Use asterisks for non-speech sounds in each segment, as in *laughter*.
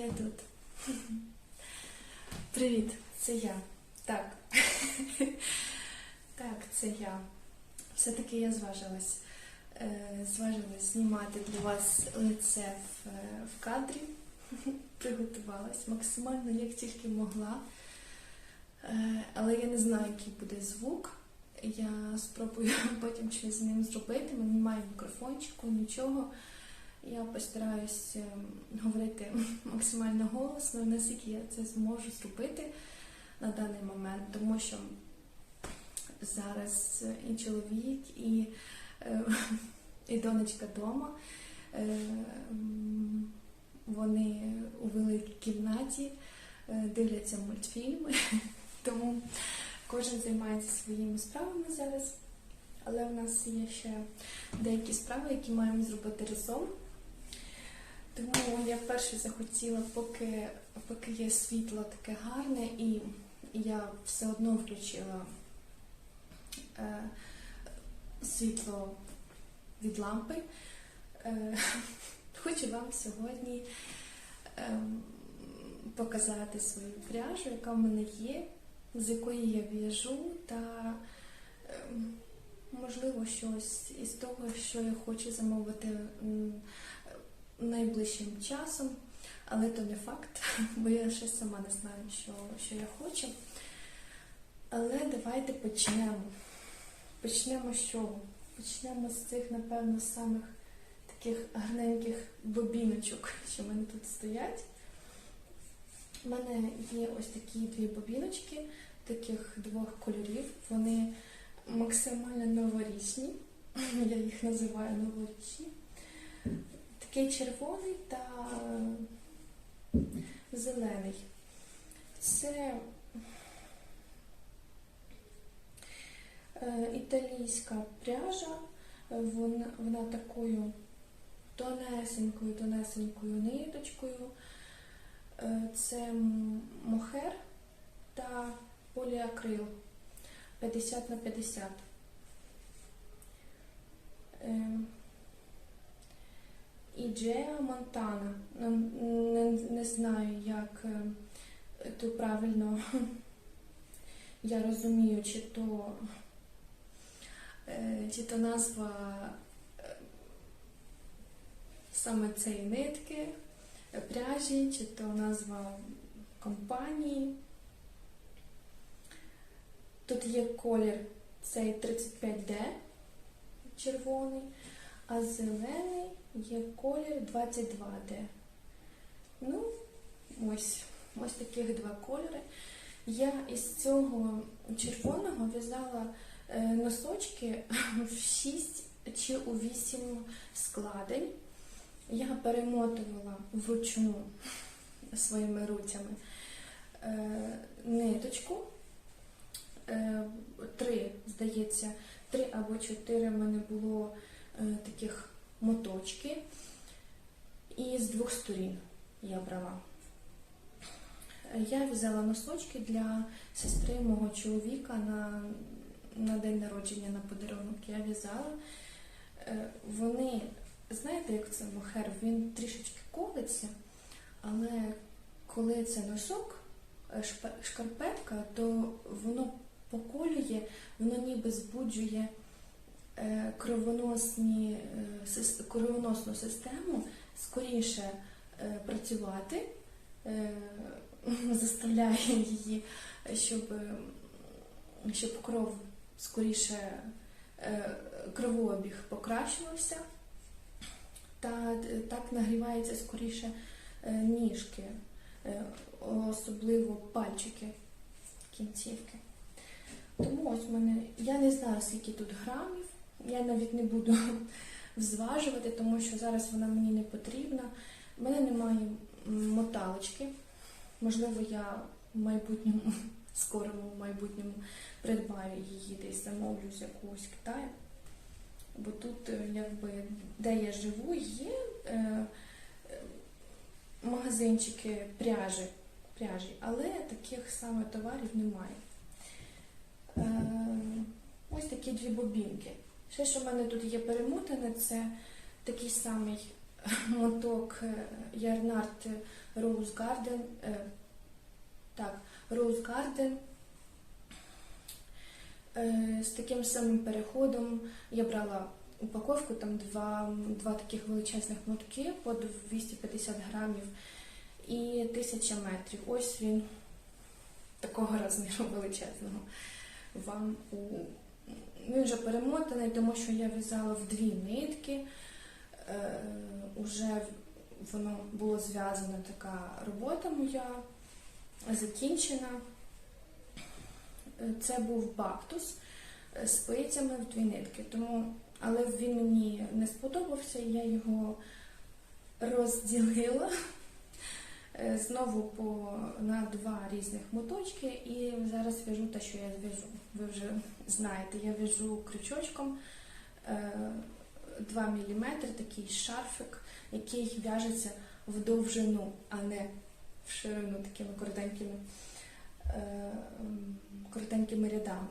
Я тут. Привіт, це я. Так. Так, це я. Все-таки я зважилась. Е, Зважилась знімати для вас лице в, е, в кадрі. Приготувалась максимально, як тільки могла. Е, Але я не знаю, який буде звук. Я спробую *laughs* потім щось з ним зробити. Мені немає мікрофончику, нічого. Я постараюсь е, говорити максимально голосно, наскільки я це зможу зробити на даний момент, тому що зараз і чоловік, і, е, і донечка вдома. Вони у великій кімнаті е, дивляться мультфільми, *laughs* тому кожен займається своїми справами зараз. Але в нас є ще деякі справи, які маємо зробити разом. Тому я вперше захотіла, поки, поки є світло таке гарне, і я все одно включила е, світло від лампи. Е, *laughs* хочу вам сьогодні е, показати свою пряжу, яка в мене є, з якої я в'яжу, та е, можливо щось із того, що я хочу замовити найближчим часом, але то не факт, *laughs* бо я ще сама не знаю, що, що я хочу. Але давайте почнемо. Почнемо з чого? Почнемо з цих, напевно, самих таких гарненьких бобіночок, *laughs* що в мене тут стоять. У мене є ось такі дві бобіночки, таких двох кольорів. Вони максимально новорічні. *laughs* Я їх називаю новорічні. Такий червоний та зелений. Це е, італійська пряжа, вона, вона такою тонесенькою, тонесенькою ниточкою. Е, Це мохер та поліакрил 50 на 50. І Джеа Монтана. Не, не, не знаю, як е, то правильно *laughs* я розумію, чи то, е, чи то назва е, саме цієї нитки, пряжі, чи то назва компанії. Тут є колір цей 35D червоний, а зелений є колір 22D. Ну, ось, ось таких два кольори. Я із цього червоного в'язала е, носочки в 6 чи у 8 складень. Я перемотувала вручну своїми руцями е, ниточку. Е, Три, здається, три або чотири в мене було таких моточки. І з двох сторін я брала. Я взяла носочки для сестри мого чоловіка на, на день народження на подарунок. Я в'язала. Е, Вони, знаєте, як це мохер, він трішечки колиться, але коли це носок, е, шкарпетка, то воно поколює, воно ніби збуджує кровоносні, е, кровоносну систему скоріше е, працювати, е, *laughs* заставляє її, щоб, е, щоб кров скоріше е, кровообіг покращувався, та е, так нагрівається скоріше е, ніжки, е, особливо пальчики кінцівки. Тому ось мене, я не знаю, скільки тут грамів, я навіть не буду *laughs* взважувати, тому що зараз вона мені не потрібна. У мене немає моталочки. Можливо, я в майбутньому, *laughs* скорому майбутньому придбаю її десь замовлю з якогось Китаю. Бо тут, е, якби, де я живу, є е, е, магазинчики пряжі, пряжі, але таких саме товарів немає. Е, ось такі дві бобінки. Ще, що в мене тут є перемотане, це такий самий *laughs* моток Ярнард Rose Garden. Так, Rose Garden. Е, З таким самим переходом я брала упаковку, там два, два таких величезних мотки по 250 грамів і 1000 метрів. Ось він такого *laughs* розміру величезного. Вам у він вже перемотаний, тому що я в'язала в дві нитки. Е, уже воно було зв'язана така робота моя закінчена. Е, Це був бактус е, з спицями в дві нитки. Тому, але він мені не сподобався, я його розділила е, знову по, на два різних моточки і зараз в'яжу те, що я в'яжу. Ви вже знаєте, я в'яжу крючочком е, 2 мм, такий шарфик, який в'яжеться в довжину, а не в ширину такими коротенькими, е, коротенькими рядами.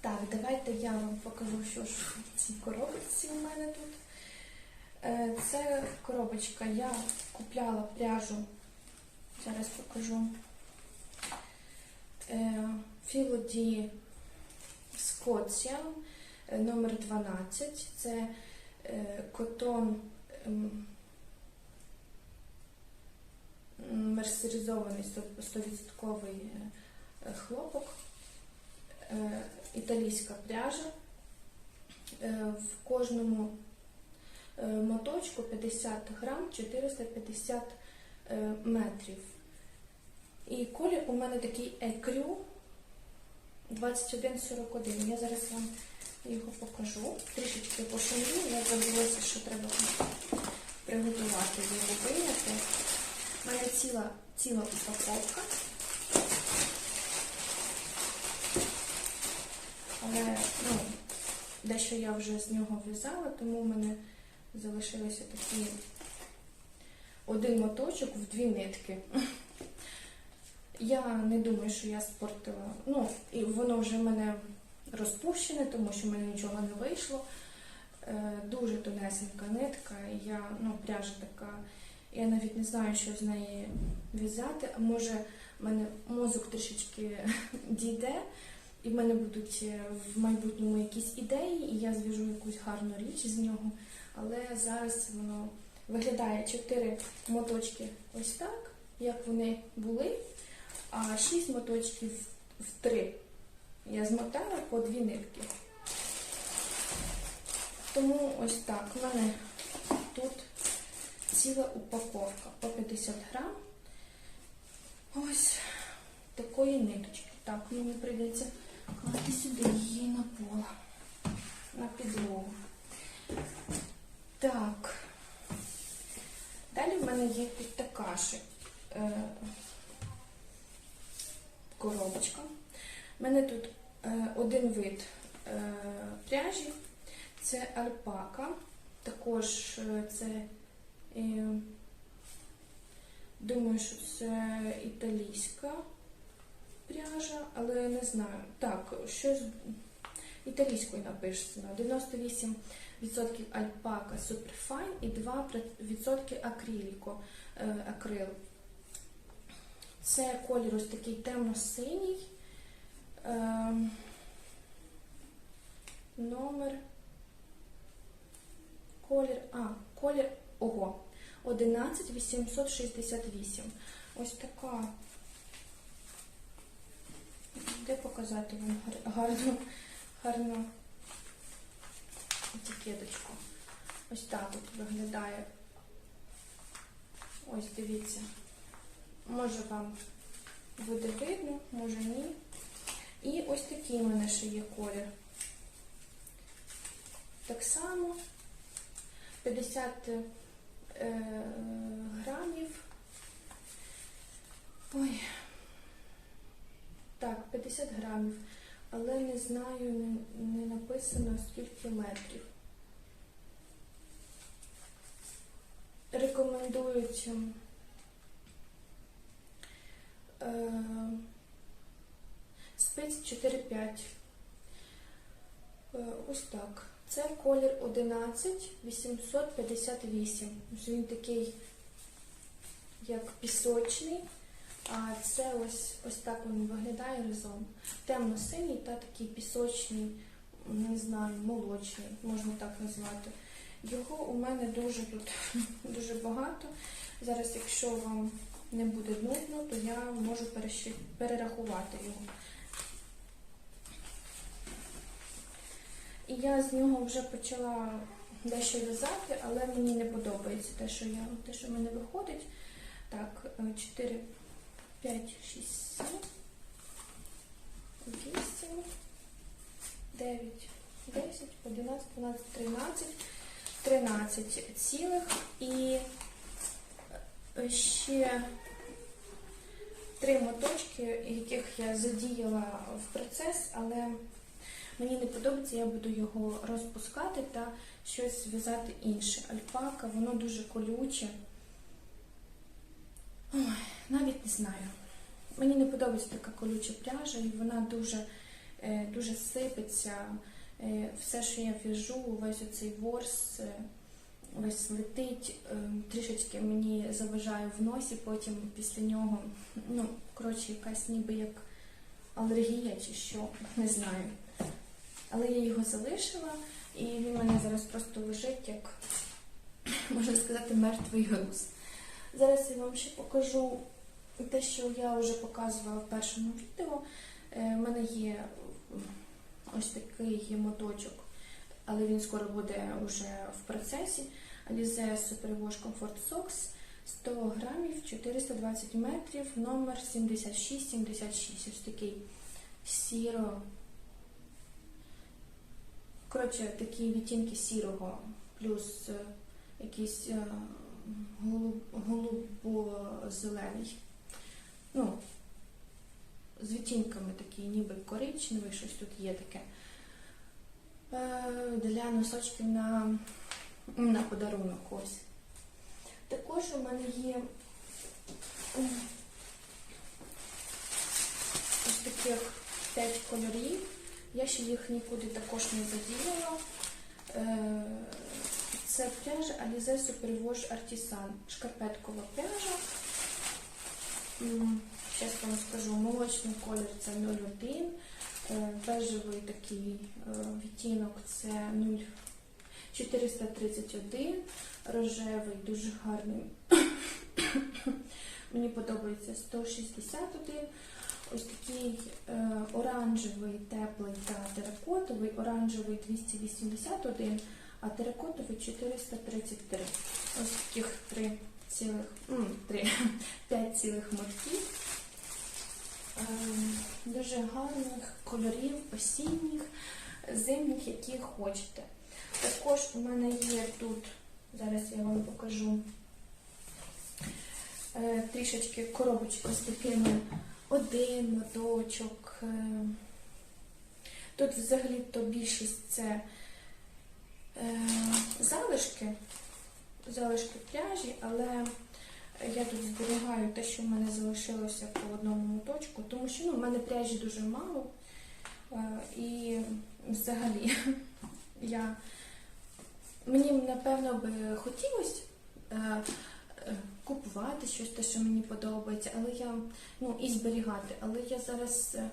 Так, давайте я вам покажу, що ж в цій коробочці у мене тут. Е, Це коробочка. Я купляла пряжу. Зараз покажу. Е, Філоді Скотсія е, номер 12. Це котон ем, мерсеризований 100% е, хлопок, італійська пряжа. В кожному моточку 50 грам 450 е, метрів. І колір у мене такий екрю 2141. Я зараз вам його покажу. Трішечки пошумлю. Я забулася, що треба приготувати його виняти. У мене ціла, ціла упаковка. Але ну, дещо я вже з нього в'язала, тому в мене залишилися такі один моточок в дві нитки. Я не думаю, що я спортила. Ну, і воно вже в мене розпущене, тому що в мене нічого не вийшло. Е, Дуже тонесенька нитка. Я, ну, пряжа така. Я навіть не знаю, що з неї в'язати. А може, в мене мозок трішечки *laughs* дійде, і в мене будуть е, в майбутньому якісь ідеї, і я зв'яжу якусь гарну річ з нього. Але зараз воно виглядає чотири моточки ось так, як вони були, а шість моточків в три. Я змотала по дві нитки. Тому ось так. У мене тут ціла упаковка по 50 грам. Ось такої ниточки. Так, мені прийдеться класти сюди її на пол, на підлогу. Так. Далі в мене є ж е, коробочка. У мене тут е, один вид е, пряжі, це альпака. Також е, це, е, думаю, що це італійська пряжа, але не знаю. Так, щось італійською написано. 98% альпака Superfine і 2% акриліко, е, акрил. Це колір ось такий темно-синій. Е, номер. Колір. А, колір. Ого. 11868. Ось така. Де показати вам гар- гарну, гарну етикеточку. Ось так от виглядає. Ось дивіться. Може вам буде видно, може ні. І ось такий у мене ще є колір. Так само 50 е, грамів. Ой. Так, 50 грамів. Але не знаю, не, не написано скільки метрів. Рекомендують е, спиць 4-5. Е, ось так. Це колір 11 858. Ось Він такий, як пісочний. А це ось, ось так він виглядає разом. Темно-синій та такий пісочний, не знаю, молочний, можна так назвати. Його у мене дуже тут *laughs* дуже багато. Зараз, якщо вам не буде нудно, то я можу перерахувати його. І я з нього вже почала дещо в'язати, але мені не подобається те, що я, те, що в мене виходить. Так, 4, 5, 6, 7, 8, 9, 10, 11, 12, 13, 13 цілих і е, ще три моточки, яких я задіяла в процес, але мені не подобається, я буду його розпускати та щось зв'язати інше. Альпака, воно дуже колюче. Ой, навіть не знаю. Мені не подобається така колюча пряжа, і вона дуже, е, дуже сипеться. Е, Все, що я в'яжу, весь оцей ворс, е, весь летить, трішечки мені заважає в носі, потім після нього, ну, коротше, якась ніби як алергія чи що, не знаю. Але я його залишила, і він у мене зараз просто лежить як, *clears throat* можна сказати, мертвий груз. Зараз я вам ще покажу те, що я вже показувала в першому відео. Е, У мене є ось такий моточок, але він скоро буде вже в процесі. Alize Superwash Comfort Socks 100 грамів, 420 метрів, номер 7676. Ось такий сіро. Коротше, такі відтінки сірого, плюс е, якийсь е, голубо-зелений. Ну, з відтінками такі, ніби коричневий, щось тут є таке. Е, Для носочків на, на подарунок ось. Також у мене є ось таких 5 кольорів. Я ще їх нікуди також не задіяла. Це пряжа Alize Superwash Artisan. Шкарпеткова пряжа. Зараз вам скажу, молочний колір це 0,1, е, бежевий такий е, відтінок це 0,431, рожевий, дуже гарний. *coughs* Мені подобається 161. Ось такий е, оранжевий, теплий та теракотовий, оранжевий 281, а теракотовий 433. Ось таких три цілих, м, три, *laughs* п'ять цілих мотків. Ем, Дуже гарних кольорів, осінніх, зимніх, які хочете. Також у мене є тут, зараз я вам покажу е, трішечки коробочка з такими один моточок. е. Тут взагалі-то більшість це залишки, залишки пряжі, але я тут зберігаю те, що в мене залишилося по одному моточку, тому що ну, в мене пряжі дуже мало. Е, і взагалі *laughs* я, мені напевно би хотілося е, е, купувати щось, те, що мені подобається, але я ну, і зберігати, але я зараз е,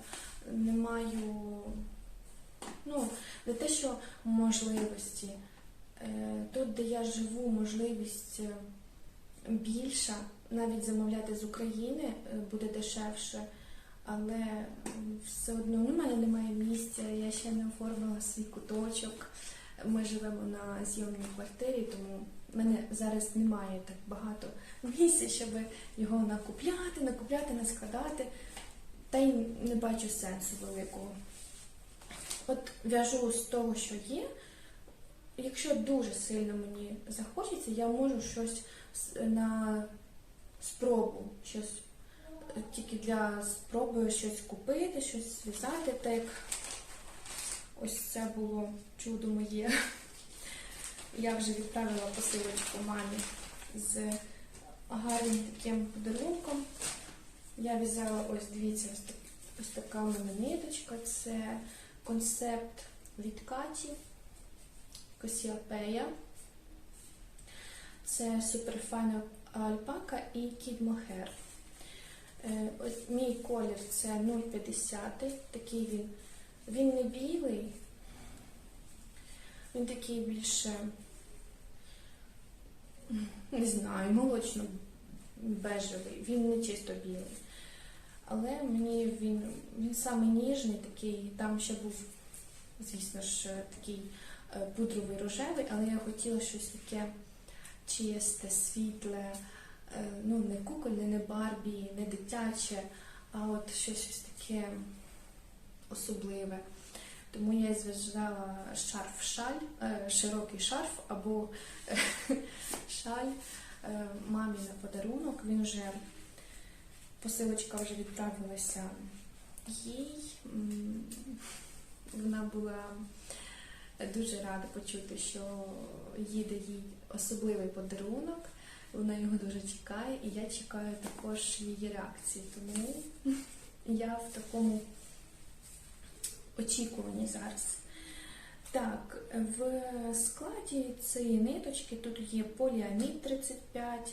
не маю ну, не те, що можливості. Е, Тут, де я живу, можливість е, більша, навіть замовляти з України е, буде дешевше, але все одно ну, в мене немає місця, я ще не оформила свій куточок. Ми живемо на зйомній квартирі, тому в мене зараз немає так багато місця, щоб його накупляти, накупляти, наскладати. Та й не бачу сенсу великого. От в'яжу з того, що є. Якщо дуже сильно мені захочеться, я можу щось на спробу, щось тільки для спроби щось купити, щось зв'язати, так як ось це було чудо моє. Я вже відправила посилочку мамі з гарним таким подарунком. Я в'язала ось дивіться, ось, така у ниточка. Це концепт від Каті. Косіапея. Це суперфайна альпака і кіт мохер. Е, Мій колір це 0,50. Такий він. Він не білий, він такий більше, не знаю, молочно-бежевий, він не чисто білий. Але мені він, він саме ніжний, такий, там ще був, звісно ж, такий е, пудровий рожевий, але я хотіла щось таке чисте, світле, е, ну не кукольне, не барбі, не дитяче, а от щось, таке особливе. Тому я зв'язала шарф шаль, е, широкий шарф або е, *laughs* шаль е, мамі на подарунок. Він вже посилочка вже відправилася їй. Вона була дуже рада почути, що їде їй особливий подарунок. Вона його дуже чекає, і я чекаю також її реакції. Тому я в такому очікуванні зараз. Так, в складі цієї ниточки тут є поліамід 35, е,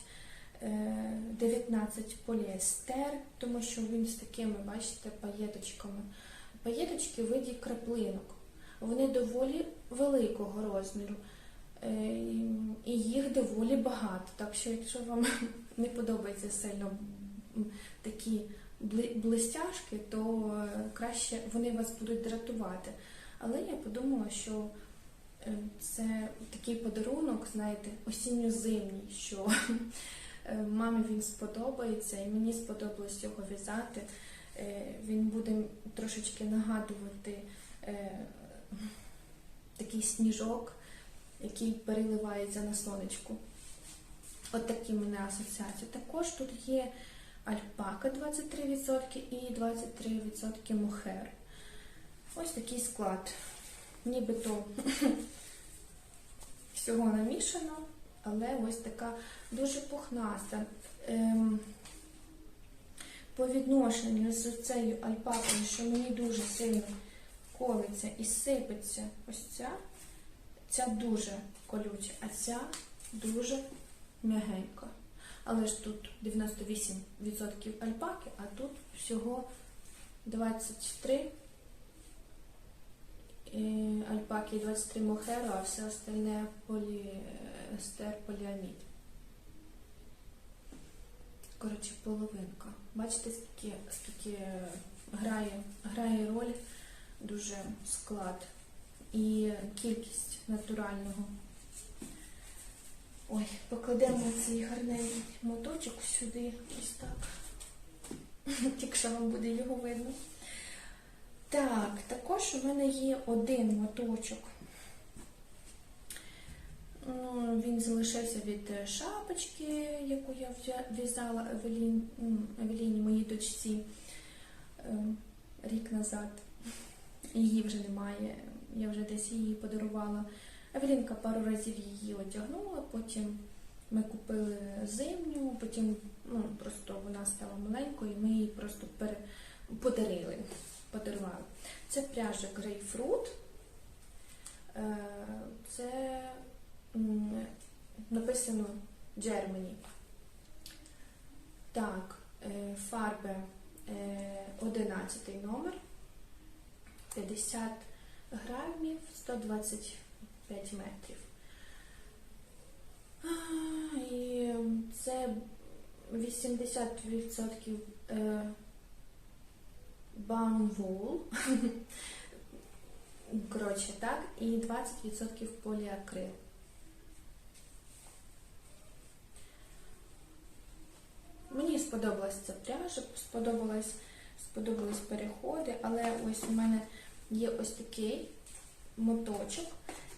19 поліестер, тому що він з такими, бачите, паєточками. Паєточки в виді краплинок. Вони доволі великого розміру. е, І їх доволі багато. Так що, якщо вам *laughs* не подобається сильно такі бли- блистяшки, то е, краще вони вас будуть дратувати. Але я подумала, що е, це такий подарунок, знаєте, осінньо-зимній, що е, *laughs* мамі він сподобається, і мені сподобалось його в'язати. Е, Він буде трошечки нагадувати е, такий сніжок, який переливається на сонечку. От такі мене асоціації. Також тут є альпака 23% і 23% мохер. Ось такий склад. Нібито *clears throat* всього намішано, але ось така дуже пухнаста. Ем, по відношенню з цією альпакою, що мені дуже сильно колиться і сипеться ось ця, ця дуже колюча, а ця дуже м'ягенька. Але ж тут 98% альпаки, а тут всього 23 е, альпаки 23 мохеро, а все остальне поліестер, поліамід. Коротше, половинка. Бачите, скільки, скільки грає, грає роль дуже склад і кількість натурального. Ой, покладемо цей гарненький моточок сюди, ось так. *laughs* Якщо вам буде його видно. Так, також у мене є один моточок. Ну, Він залишився від е, шапочки, яку я в'я- в'язала Евелін, моїй дочці е, рік назад. Її вже немає, я вже десь її подарувала. Евелінка пару разів її одягнула, потім ми купили зимню, потім ну, просто вона стала маленькою, і ми її просто пере... подарили. Подарували. Це пряжа грейпфрут. Е, Це написано Germany. Так, е, фарби е, 11 номер, 50 грамів, 125 метрів. І це 80% е, бамвул. *laughs* Коротше, так, і 20% поліакрил. Мені сподобалась ця пряжа, сподобалась, сподобались переходи, але ось у мене є ось такий моточок,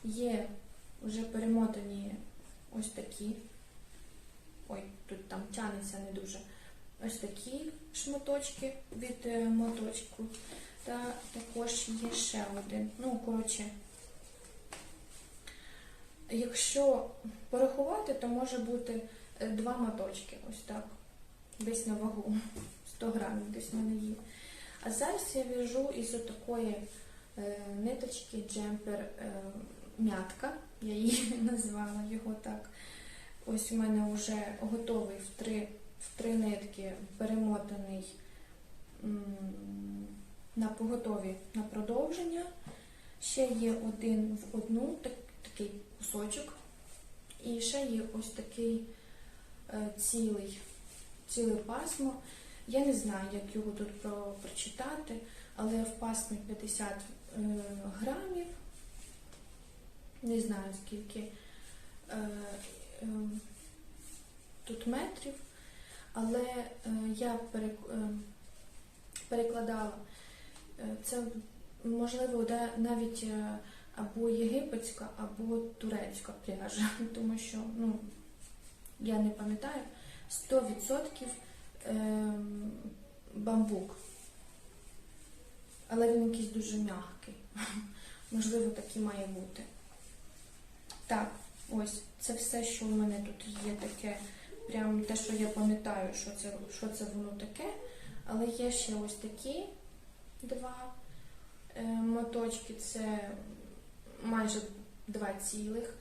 є вже перемотані ось такі. Ой, тут там тянеться не дуже. Ось такі шматочки від е, моточку. Та також є ще один. Ну, коротше, якщо порахувати, то може бути е, два моточки. Ось так. Десь на вагу. 100 грамів десь мене є. А зараз я в'яжу із отакої е, ниточки джемпер м'ятка, я її *laughs* назвала його так. Ось у мене вже готовий в три, в три нитки перемотаний на поготові на продовження. Ще є один в одну, так, такий кусочок. І ще є ось такий е, цілий, ціле пасмо. Я не знаю, як його тут про, прочитати, але в пасмі 50 е, грамів. Не знаю скільки е, е, тут метрів, але е, я перек, е, перекладала е, це можливо де навіть або єгипетська, або турецька пряжа, *laughs* тому що ну, я не пам'ятаю 100% е, бамбук. Але він якийсь дуже м'який. *laughs* Можливо, так і має бути. Так, ось це все, що в мене тут є таке. Прям те, що я пам'ятаю, що це, що це воно таке. Але є ще ось такі два е, моточки. Це майже два цілих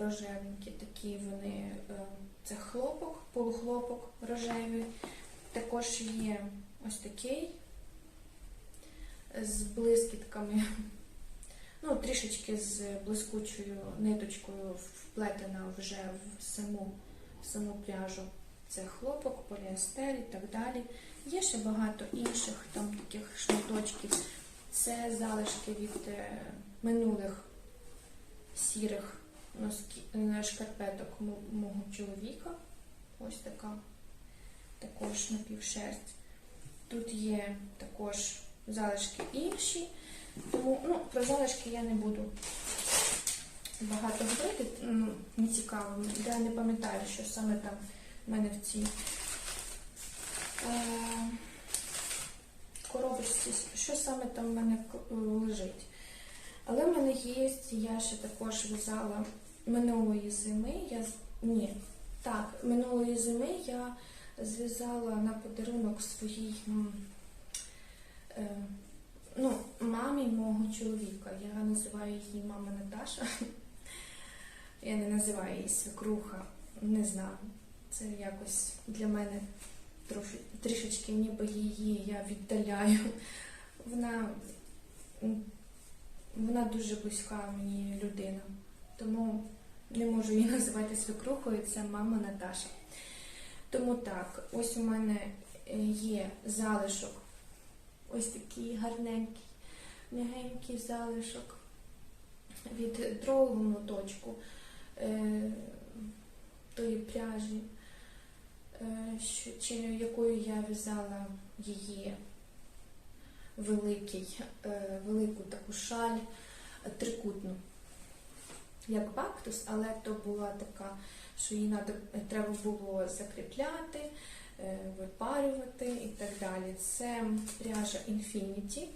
рожевенькі. Такі вони, е, це хлопок, полухлопок рожевий. Також є ось такий з блискітками. Ну, трішечки з блискучою ниточкою вплетена вже в саму, саму пряжу. Це хлопок, поліестер і так далі. Є ще багато інших там таких шматочків. Це залишки від е, минулих сірих е, шкарпеток мого чоловіка. Ось така також напівшерсть. Тут є також залишки інші. Тому ну, про залишки я не буду багато говорити, ну, не цікаво. Я не пам'ятаю, що саме там в мене в цій е, коробочці, що саме там в мене лежить. Але в мене є, я ще також в'язала минулої зими. Я, ні, так, минулої зими я зв'язала на подарунок своїй е, ну, мамі мого чоловіка. Я називаю її мама Наташа. Я не називаю її свекруха, не знаю. Це якось для мене трішечки ніби її я віддаляю. Вона, вона дуже близька мені людина, тому не можу її називати свекрухою, це мама Наташа. Тому так, ось у мене е, є залишок, ось такий гарненький, м'ягенький залишок від другого моточку тої пряжі, е, що, якою я в'язала її великий, е, велику таку шаль е, трикутну, як бактус, але то була така, що її треба було закріпляти, е, випарювати і так далі. Це пряжа Infinity,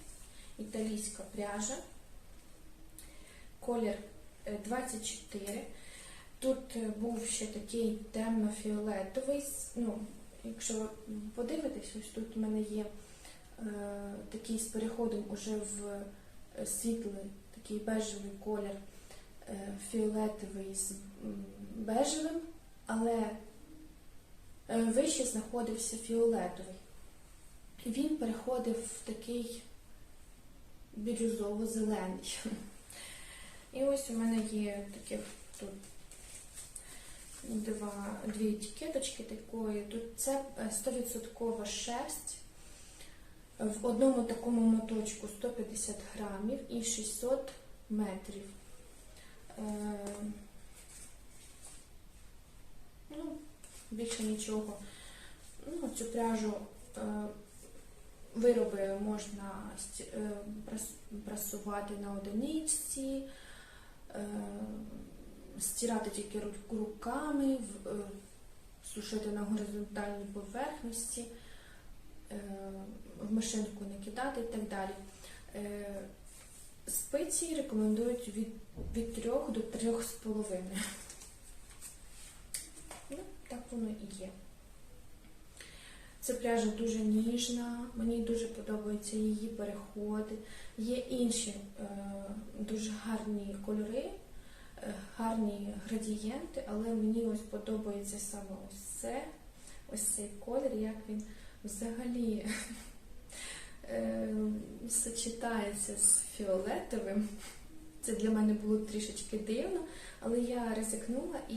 італійська пряжа, колір е, 24. Тут е, був ще такий темно-фіолетовий. Ну, якщо ви ось тут у мене є е, такий з переходом уже в е, світлий, такий бежевий колір, е, фіолетовий з бежевим, але е, вище знаходився фіолетовий. Він переходив в такий бірюзово-зелений. *laughs* І ось у мене є таких тут два, дві етикеточки такої. Тут це е, 100% шерсть. В одному такому моточку 150 грамів і 600 метрів. Е, ну, більше нічого. Ну, цю пряжу е, вироби можна е, прасувати на одиничці, е, стирати тільки ру- руками, е, сушити на горизонтальній поверхності, е, в машинку не кидати і так далі. Е, Спиці рекомендують від, від 3 до 3,5. Ну, так воно і є. Ця пряжа дуже ніжна, мені дуже подобаються її переходи. Є інші е, дуже гарні кольори, гарні градієнти, але мені ось подобається саме ось це, ось цей колір, як він взагалі *laughs* е, сочетається з фіолетовим. Це для мене було трішечки дивно, але я ризикнула і,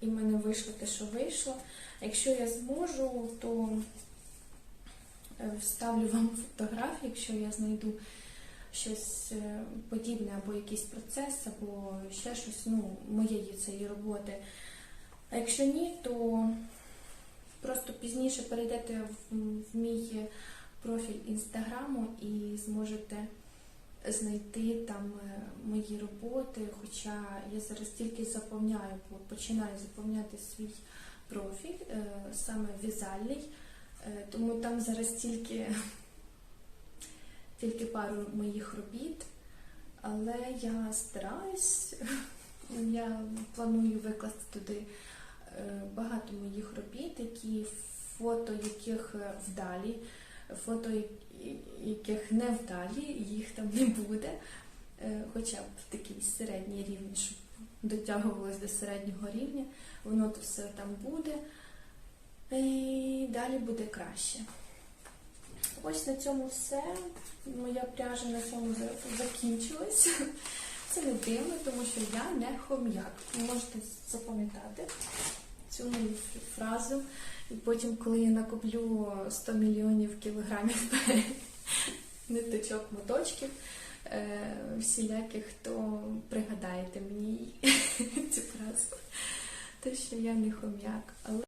і в мене вийшло те, що вийшло. Якщо я зможу, то е, вставлю вам фотографії, якщо я знайду щось е, подібне, або якийсь процес, або ще щось ну, моєї цієї роботи. А якщо ні, то просто пізніше перейдете в, в мій профіль інстаграму і зможете знайти там е, мої роботи. Хоча я зараз тільки заповняю, по- починаю заповняти свій профіль, е, саме в'язальний, Е, тому там зараз тільки, тільки пару моїх робіт. Але я стараюсь, *laughs* я планую викласти туди е, багато моїх робіт, які фото яких е, вдалі, фото яких не вдалі, їх там не буде, Е, хоча б такий середній рівень, щоб дотягувалось до середнього рівня, воно то все там буде. І далі буде краще. Ось на цьому все. Моя пряжа на цьому за- закінчилась. *laughs* Це не дивно, тому що я не хом'як. Ви можете запам'ятати цю мою фразу. І потім, коли я накоплю 100 мільйонів кілограмів *laughs* ниточок, моточків, е, всіляких, то пригадаєте мені *laughs* цю фразу. Те, що я не хом'як. Але